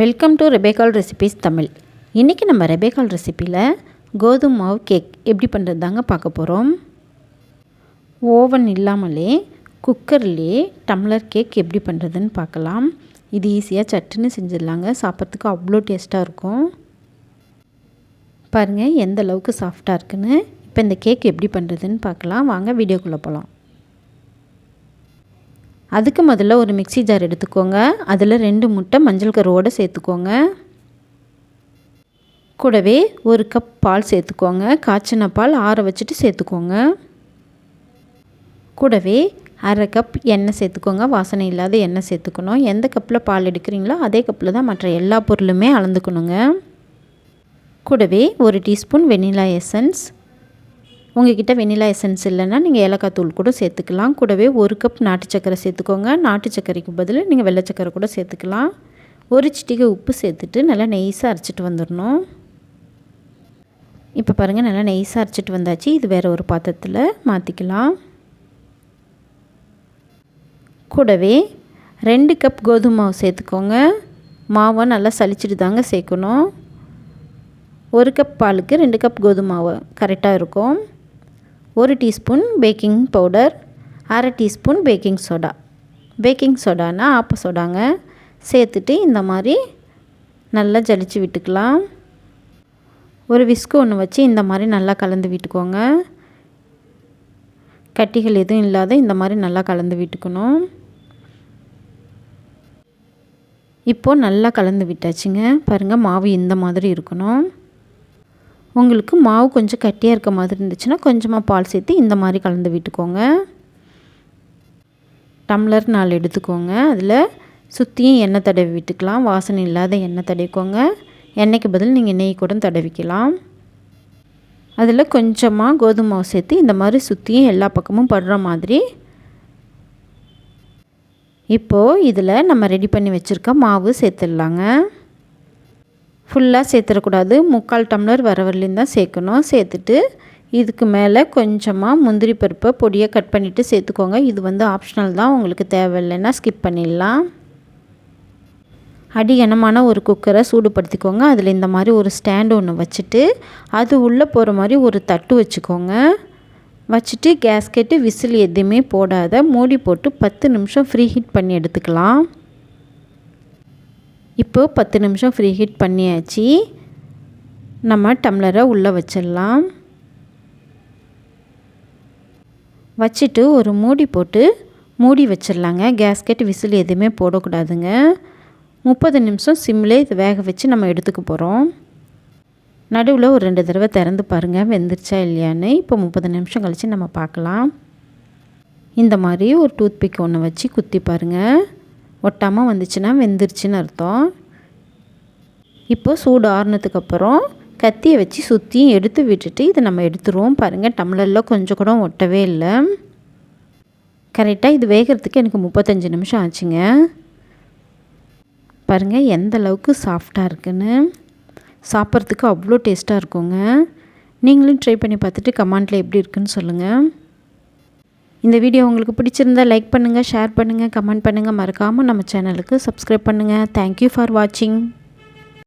Welcome to ரெபேகால் recipes Tamil இன்றைக்கி நம்ம ரெபேகால் ரெசிப்பியில் கோதுமை மாவு கேக் எப்படி பண்ணுறது தாங்க பார்க்க போகிறோம் ஓவன் இல்லாமலே குக்கர்லேயே டம்ளர் கேக் எப்படி பண்ணுறதுன்னு பார்க்கலாம். இது ஈஸியாக சட்டுன்னு செஞ்சிடலாங்க. சாப்பிட்றதுக்கு அவ்வளோ டேஸ்ட்டாக இருக்கும். பாருங்கள் எந்த அளவுக்கு சாஃப்டாக இருக்குன்னு. இப்போ இந்த கேக் எப்படி பண்ணுறதுன்னு பார்க்கலாம். வாங்க வீடியோக்குள்ளே போகலாம் அதுக்கு முதல்ல ஒரு மிக்சி ஜார் எடுத்துக்கோங்க. அதில் ரெண்டு முட்டை மஞ்சள் கருவோடு சேர்த்துக்கோங்க. கூடவே ஒரு கப் பால் சேர்த்துக்கோங்க. காய்ச்சின பால் ஆற வச்சுட்டு சேர்த்துக்கோங்க. கூடவே அரை கப் எண்ணெய் சேர்த்துக்கோங்க. வாசனை இல்லாத எண்ணெய் சேர்த்துக்கணும். எந்த கப்பில் பால் எடுக்கிறீங்களோ அதே கப்பில் தான் மற்ற எல்லா பொருளுமே அளந்துக்கணுங்க. கூடவே ஒரு டீஸ்பூன் வெனிலா எசன்ஸ் உங்ககிட்ட வெனிலா எசன்ஸ் இல்லைன்னா நீங்கள் ஏலக்காய் தூள் கூட சேர்த்துக்கலாம். கூடவே ஒரு கப் நாட்டு சக்கரை சேர்த்துக்கோங்க. நாட்டு சக்கரைக்கு பதில் நீங்கள் வெள்ளை சக்கரை கூட சேர்த்துக்கலாம். ஒரு சிட்டிகை உப்பு சேர்த்துட்டு நல்லா நெய்ஸாக அரைச்சிட்டு வந்துடணும். இப்போ பாருங்கள் நல்லா நெய்ஸாக அரைச்சிட்டு வந்தாச்சு. இது வேறு ஒரு பாத்திரத்தில் மாற்றிக்கலாம் கூடவே ரெண்டு கப் கோதுமை மாவு சேர்த்துக்கோங்க. மாவை நல்லா சளிச்சிட்டு தாங்க சேர்க்கணும். ஒரு கப் பாலுக்கு ரெண்டு கப் கோதுமை மாவு கரெக்டாக இருக்கும். ஒரு டீஸ்பூன் பேக்கிங் பவுடர் அரை டீஸ்பூன் பேக்கிங் சோடா. பேக்கிங் சோடானா ஆப்ப சோடாங்க. சேர்த்துட்டு இந்த மாதிரி நல்லா ஜலிச்சு விட்டுக்கலாம். ஒரு விஸ்கு ஒன்று வச்சு இந்த மாதிரி நல்லா கலந்து விட்டுக்கோங்க. கட்டிகள் எதுவும் இல்லாத இந்த மாதிரி நல்லா கலந்து விட்டுக்கணும். இப்போது நல்லா கலந்து விட்டாச்சுங்க. பாருங்கள் மாவு இந்த மாதிரி இருக்கணும். உங்களுக்கு மாவு கொஞ்சம் கட்டியாக இருக்க மாதிரி இருந்துச்சுன்னா கொஞ்சமாக பால் சேர்த்து இந்த மாதிரி கலந்து விட்டுக்கோங்க. டம்ளர் நாலு எடுத்துக்கோங்க. அதில் சுற்றியும் எண்ணெய் தடவி விட்டுக்கலாம். வாசனை இல்லாத எண்ணெய் தடவிக்கோங்க. எண்ணெய்க்கு பதில் நீங்கள் நெய் கூட தடவிக்கலாம். அதில் கொஞ்சமாக கோதுமை மாவு சேர்த்து இந்த மாதிரி சுற்றியும் எல்லா பக்கமும் படுற மாதிரி. இப்போது இதில் நம்ம ரெடி பண்ணி வச்சுருக்க மாவு சேர்த்துடலாங்க. ஃபுல்லாக சேர்த்துடக்கூடாது. முக்கால் டம்ளர் வர தான் சேர்க்கணும். சேர்த்துட்டு இதுக்கு மேலே கொஞ்சமாக முந்திரி பருப்பை பொடியை கட் பண்ணிவிட்டு சேர்த்துக்கோங்க. இது வந்து ஆப்ஷனல் தான். உங்களுக்கு தேவையில்லைன்னா ஸ்கிப் பண்ணிடலாம். அடி கனமான ஒரு குக்கரை சூடுபடுத்திக்கோங்க. அதில் இந்த மாதிரி ஒரு ஸ்டாண்டு ஒன்று வச்சுட்டு அது உள்ளே போகிற மாதிரி ஒரு தட்டு வச்சுக்கோங்க. வச்சுட்டு கேஸ்கெட்டு விசில் எதுவுமே போடாத. மூடி போட்டு பத்து நிமிஷம் ஃப்ரீ ஹீட் பண்ணி எடுத்துக்கலாம். இப்போது பத்து நிமிஷம் ஃப்ரீ ஹீட் பண்ணியாச்சு. நம்ம டம்ளரை உள்ளே வச்சிடலாம். வச்சுட்டு ஒரு மூடி போட்டு மூடி வச்சிடலாங்க. கேஸ்கெட் விசில் எதுவுமே போடக்கூடாதுங்க. முப்பது நிமிஷம் சிம்லே இது வேக வச்சு நம்ம எடுத்துக்க போகிறோம் நடுவில் ஒரு ரெண்டு தடவை திறந்து பாருங்கள் வெந்துருச்சா இல்லையான்னு. இப்போ முப்பது நிமிஷம் கழித்து நம்ம பார்க்கலாம். இந்த மாதிரி ஒரு டூத்பிக் ஒன்று வச்சு குத்தி பாருங்கள் ஒட்டாமல் வந்துச்சுன்னா வெந்துருச்சுன்னு அர்த்தம். இப்போது சூடு ஆறுனதுக்கப்புறம் கத்தியை வச்சு சுற்றியும் எடுத்து விட்டுட்டு இதை நம்ம எடுத்துருவோம் பாருங்கள் டம்ளரில் கொஞ்சம் கூட ஒட்டவே இல்லை. கரெக்டாக இது வேகிறதுக்கு எனக்கு முப்பத்தஞ்சு நிமிஷம் ஆச்சுங்க. பாருங்கள் எந்த அளவுக்கு சாஃப்டாக இருக்குன்னு. சாப்பிட்றதுக்கு அவ்வளோ டேஸ்ட்டாக இருக்குங்க. நீங்களும் ட்ரை பண்ணி பார்த்துட்டு கமெண்ட்டில் எப்படி இருக்குன்னு சொல்லுங்கள் இந்த வீடியோ உங்களுக்கு பிடிச்சிருந்தால் லைக் பண்ணுங்கள் ஷேர் பண்ணுங்கள் கமெண்ட் பண்ணுங்கள் மறக்காமல் நம்ம சேனலுக்கு சப்ஸ்கிரைப் பண்ணுங்கள் தேங்க்யூ ஃபார் வாட்சிங்